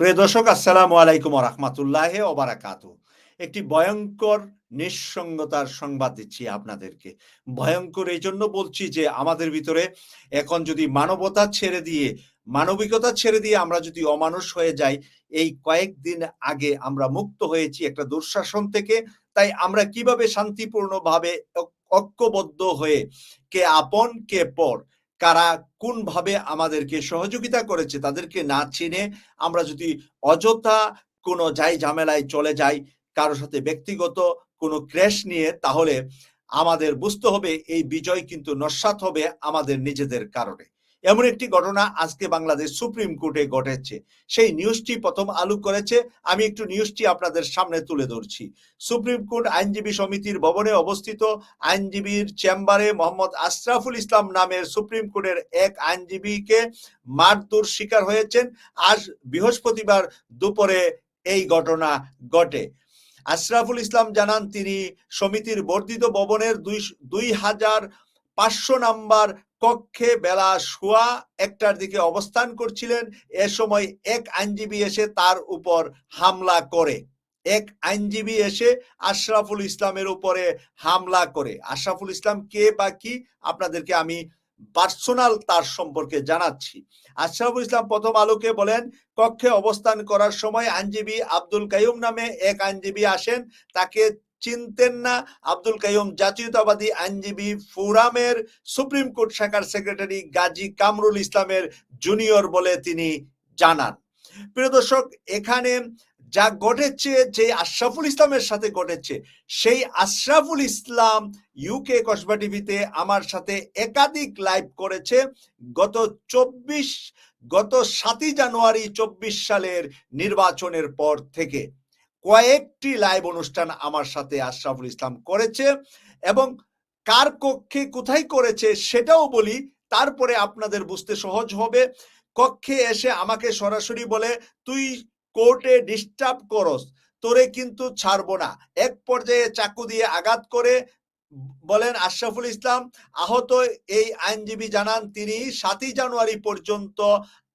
প্রিয় দর্শক, আসসালামু আলাইকুম রহমতুল্লাহ ওবারাকাত একটি ভয়ঙ্কর নিঃসঙ্গতার সংবাদ দিচ্ছি আপনাদেরকে। ভয়ঙ্কর এই জন্য বলছি যে, আমাদের ভিতরে এখন যদি মানবতা ছেড়ে দিয়ে, মানবিকতা ছেড়ে দিয়ে আমরা যদি অমানুষ হয়ে যাই, এই কয়েকদিন আগে আমরা মুক্ত হয়েছি একটা দুঃশাসন থেকে। তাই আমরা কীভাবে শান্তিপূর্ণভাবে ঐক্যবদ্ধ হয়ে, কে আপন, কে পর কারা কোনভাবে আমাদেরকে সহযোগিতা করেছে তাদেরকে না চিনে আমরা যদি অযথা কোনো যাই ঝামেলায় চলে যাই, কারও সাথে ব্যক্তিগত কোনো ক্র্যাশ নিয়ে, তাহলে আমাদের বুঝতে হবে এই বিজয় কিন্তু নস্বাত হবে আমাদের নিজেদের কারণে। এমন একটি ঘটনা আজকে বাংলাদেশ সুপ্রিম কোর্টে ঘটেছে। সেই নিউজটি প্রথম আলু করেছে। আমি একটু নিউজটি আপনাদের সামনে তুলে ধরছি। সুপ্রিম কোর্ট আইনজীবী সমিতির ভবনে অবস্থিত আইনজীবীর চেম্বারে মোহাম্মদ আশরাফুল ইসলাম নামের সুপ্রিম কোর্টের এক আইনজীবীকে মারধর শিকার হয়েছেন। আজ বৃহস্পতিবার দুপুরে এই ঘটনা ঘটে। আশরাফুল ইসলাম জানান, তিনি সমিতির বর্ধিত ভবনের দুই দুই হাজার পাঁচশো নাম্বার কক্ষে বেলা শোয়া একটার দিকে অবস্থান করছিলেন। এ সময় এক আইনজীবী এসে তার উপর হামলা করে। এক আইনজীবী এসে আশরাফুল ইসলামের উপরে হামলা করে। আশরাফুল ইসলাম কে বা কি, আপনাদেরকে আমি পার্সোনাল তার সম্পর্কে জানাচ্ছি। আশরাফুল ইসলাম প্রথম আলোকে বলেন, কক্ষে অবস্থান করার সময় আইনজীবী আব্দুল কাইম নামে এক আইনজীবী আসেন। তাকে চিনতেন না। আব্দুল কাইম জাতীয়তাবাদী আইনজীবী ফোরামের সুপ্রিম কোর্ট শাখার সেক্রেটারি গাজী কামরুল ইসলামের জুনিয়র বলে তিনি জানান। প্রিয় দর্শক, এখানে যা ঘটেছে যে আশরাফুল ইসলামের সাথে ঘটেছে, সেই আশরাফুল ইসলাম ইউকে কসবা টিভিতে আমার সাথে একাধিক লাইভ করেছে। গত চব্বিশ, গত সাতই জানুয়ারি চব্বিশ সালের নির্বাচনের পর থেকে। কয়েকটি লাইভ অনুষ্ঠান আমার সাথে আশরাফুল ইসলাম করেছে এবং কার কক্ষে কোথায় করেছে সেটাও বলি, তারপরে আপনাদের বুঝতে সহজ হবে। কক্ষে এসে আমাকে সরাসরি বলে, তুই কোর্টে ডিস্টার্ব করস, তোরে কিন্তু ছাড়বো না। এক পর্যায়ে চাকু দিয়ে আঘাত করে বলেন আশরাফুল ইসলাম, আহত এই আইনজীবী জানান তিনি সাতই জানুয়ারি পর্যন্ত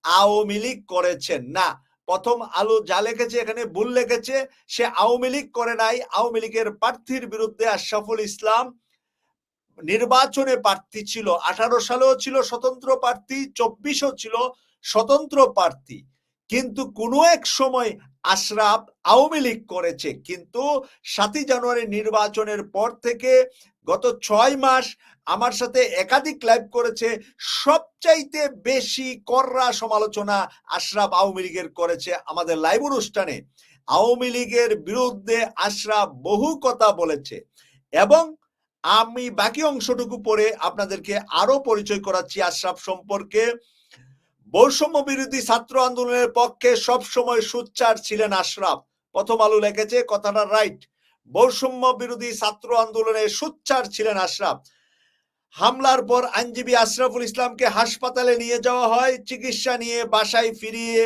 আওয়ামী লীগ করেছেন। না প্রথম আলো যা লেখেছে এখানে ভুল লেখেছে, সে আওয়ামী লীগ করে নাই। আওয়ামী লীগের প্রার্থীর বিরুদ্ধে আশরাফুল ইসলাম নির্বাচনে প্রার্থী ছিল। আঠারো সালেও ছিল স্বতন্ত্র প্রার্থী, চব্বিশও ছিল স্বতন্ত্র প্রার্থী। কিন্তু কোনো এক সময় আশরাফ আওয়ামী লীগ করেছে। কিন্তু সাতই জানুয়ারি নির্বাচনের পর থেকে গত ছয় মাস আমার সাথে একাধিক লাইভ করেছে। সবচাইতে বেশি কররা সমালোচনা আশরাফ আওয়ামী লীগের করেছে আমাদের লাইভ অনুষ্ঠানে। আওয়ামী লীগের বিরুদ্ধে আশরাফ বহু কথা বলেছে এবং আমি বাকি অংশটুকু পরে আপনাদেরকে আরও পরিচয় করাচ্ছি আশরাফ সম্পর্কে। বৈষম্য বিরোধী ছাত্র আন্দোলনের পক্ষে সব সময় সুচ্চার ছিলেন আশরাফ। প্রথম আলু লিখেছে, কথাটা রাইট বৈষম্য বিরোধী ছাত্র আন্দোলনে সুচ্চার ছিলেন আশরাফ। হামলার পর আইনজীবী আশরাফুল ইসলামকে হাসপাতালে নিয়ে যাওয়া হয়, চিকিৎসা নিয়ে বাসায় ফিরিয়ে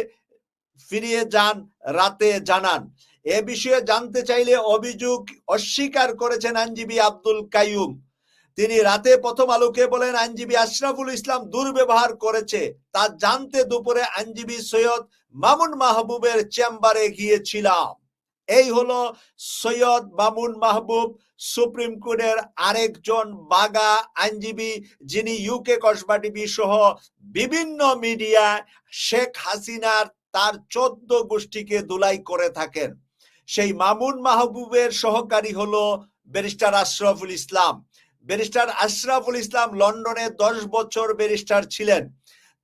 ফিরিয়ে যান, রাতে জানান। এ বিষয়ে জানতে চাইলে অভিযোগ অস্বীকার করেছেন আইনজীবী আব্দুল কাইয়ুম। তিনি রাতে প্রথম আলোকে বলেন, আইনজীবী আশরাফুল ইসলাম দুর্ব্যবহার করেছে। তা জানতে দুপুরে আইনজীবী সৈয়দ মামুন মাহবুবের চেম্বারে গিয়েছিলাম। এই হলো সৈয়দ মামুন মাহবুব, সুপ্রিম কোর্টের আরেকজন বাগা আইনজীবী যিনি ইউকে কসবা টিভি সহ বিভিন্ন মিডিয়া শেখ হাসিনার তার চোদ্দ গোষ্ঠীকে দুলাই করে থাকেন। সেই মামুন মাহবুবের সহকারী হলো ব্যারিস্টার আশরাফুল ইসলাম। ব্যারিস্টার আশরাফুল ইসলাম লন্ডনে দশ বছর ব্যারিস্টার ছিলেন।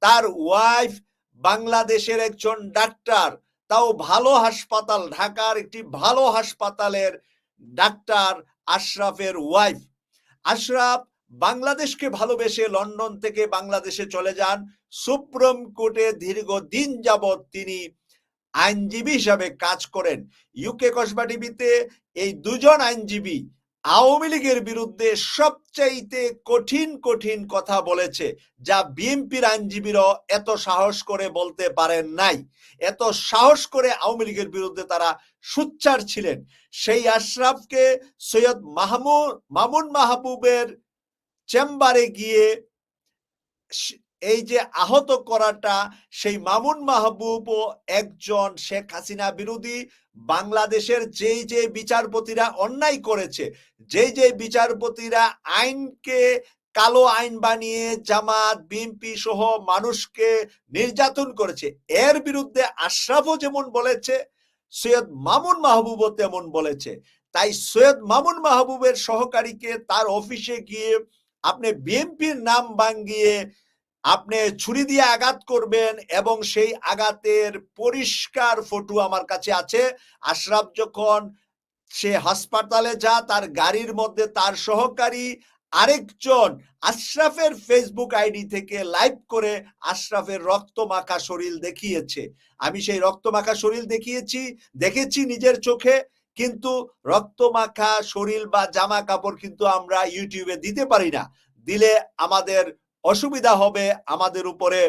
তার ওয়াইফ বাংলাদেশের একজন ডাক্তার তাও ভালো হাসপাতাল, ঢাকার একটি ভালো হাসপাতালের ডাক্তার আশরাফের ওয়াইফ আশরাফ বাংলাদেশকে ভালোবেসে লন্ডন থেকে বাংলাদেশে চলে যান। সুপ্রিম কোর্টে দীর্ঘদিন যাবৎ তিনি আইনজীবী হিসাবে কাজ করেন। ইউকে কসবা টিভিতে এই দুজন আইনজীবী আওয়ামী লীগের বিরুদ্ধে সবচাইতে কঠিন কঠিন কথা বলেছে, যা বিএনপির আইনজীবীরাও এত সাহস করে বলতে পারেন নাই। এত সাহস করে আওয়ামী লীগের বিরুদ্ধে তারা সুচ্চার ছিলেন। সেই আশরাফকে সৈয়দ মাহমুদ মামুন মাহবুবের চেম্বারে গিয়ে এই যে আহত করাটা, সেই মামুন মাহবুবও একজন শেখ হাসিনা বিরোধী। বাংলাদেশের যেই যে বিচারপতিরা অন্যায় করেছে, যেই যে বিচারপতিরা আইনকে কালো আইন বানিয়ে জামাত, বিএনপি সহ মানুষকে নির্যাতন করেছে, এর বিরুদ্ধে আশরাফও যেমন বলেছে, সৈয়দ মামুন মাহবুবও তেমন বলেছে। তাই সৈয়দ মামুন মাহবুবের সহকারীকে তার অফিসে গিয়ে আপনি বিএনপির নাম ভাঙ্গিয়ে আপনি ছুরি দিয়ে আঘাত করবেন এবং সেই আঘাতের পরিষ্কার ফটো আমার কাছে আছে। আশরাফ যখন সে হাসপাতালে যা তার গাড়ির মধ্যে তার সহকারী আরেকজন আশরাফের ফেসবুক আইডি থেকে লাইভ করে আশরাফের রক্ত মাখা শরীর দেখিয়েছে। আমি সেই রক্ত মাখা শরীর দেখিয়েছি, দেখেছি নিজের চোখে, কিন্তু রক্ত মাখা শরীর বা জামা কাপড় কিন্তু আমরা ইউটিউবে দিতে পারি না। দিলে আমাদের অসুবিধা হবে আমাদের উপরে।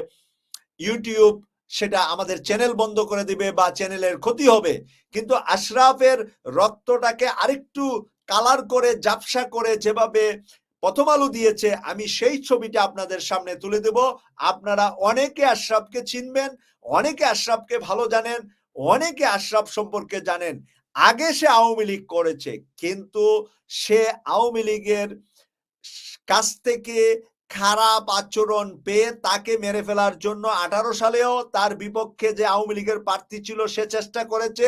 ইউটিউব সেটা আমাদের চ্যানেল বন্ধ করে দিবে বা চ্যানেলের ক্ষতি হবে। কিন্তু আশরাফের রক্তটাকে আরেকটু কালার করে জাপসা করে যেভাবে প্রথম আলো দিয়েছে, আমি সেই ছবিটা আপনাদের সামনে তুলে দেব। আপনারা অনেকে আশরাফকে চিনবেন, অনেকে আশরাফকে ভালো জানেন, অনেকে আশরাফ সম্পর্কে জানেন। আগে সে আওয়ামী লীগ করেছে, কিন্তু সে আওয়ামী লীগের কাছ থেকে খারাপ আচরণ পেয়ে তাকে মেরে ফেলার জন্য আঠারো সালেও তার বিপক্ষে যে আওয়ামী লীগের প্রার্থী ছিল, সে চেষ্টা করেছে।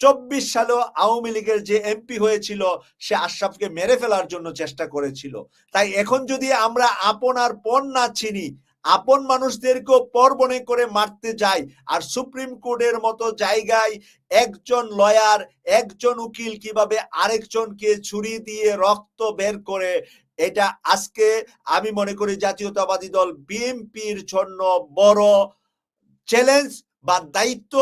চব্বিশ সালেও আওয়ামী লীগের যে এমপি হয়েছিল, সে আশরাফকে মেরে ফেলার জন্য চেষ্টা করেছিল। তাই এখন যদি আমরা আপন আর পণ না চিনি, আপন মানুষদেরকেও পর মনে করে মারতে যাই, আর সুপ্রিম কোর্টের মতো জায়গায় একজন লয়ার একজন উকিল কীভাবে আরেকজনকে ছুরি দিয়ে রক্ত বের করে এটা আজকে আমি মনে করি জাতীয়তাবাদী দল বিএনপির জন্য বড় চ্যালেঞ্জ বা দায়িত্ব।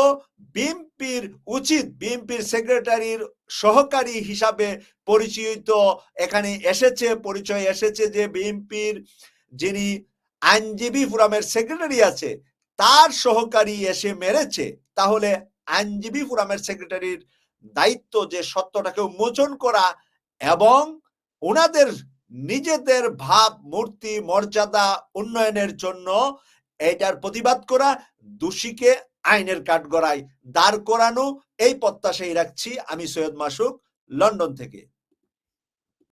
বিএনপির উচিত, বিএনপির সেক্রেটারির সহকারী হিসাবে পরিচিত এখানে এসেছে, পরিচয় এসেছে যে বিএনপির যিনি আইনজীবী ফোরামের সেক্রেটারি আছে, তার সহকারী এসে মেরেছে। তাহলে আইনজীবী ফোরামের সেক্রেটারির দায়িত্ব যে সত্যটাকে উন্মোচন করা এবং ওনাদের নিজেদের ভাব, মূর্তি, মর্যাদা উন্নয়নের জন্য এটার প্রতিবাদ করা, দোষীকে আইনের কাঠগড়ায় দাঁড় করানো, এই প্রত্যাশাই রাখছি আমি সৈয়দ মাসুক, লন্ডন থেকে।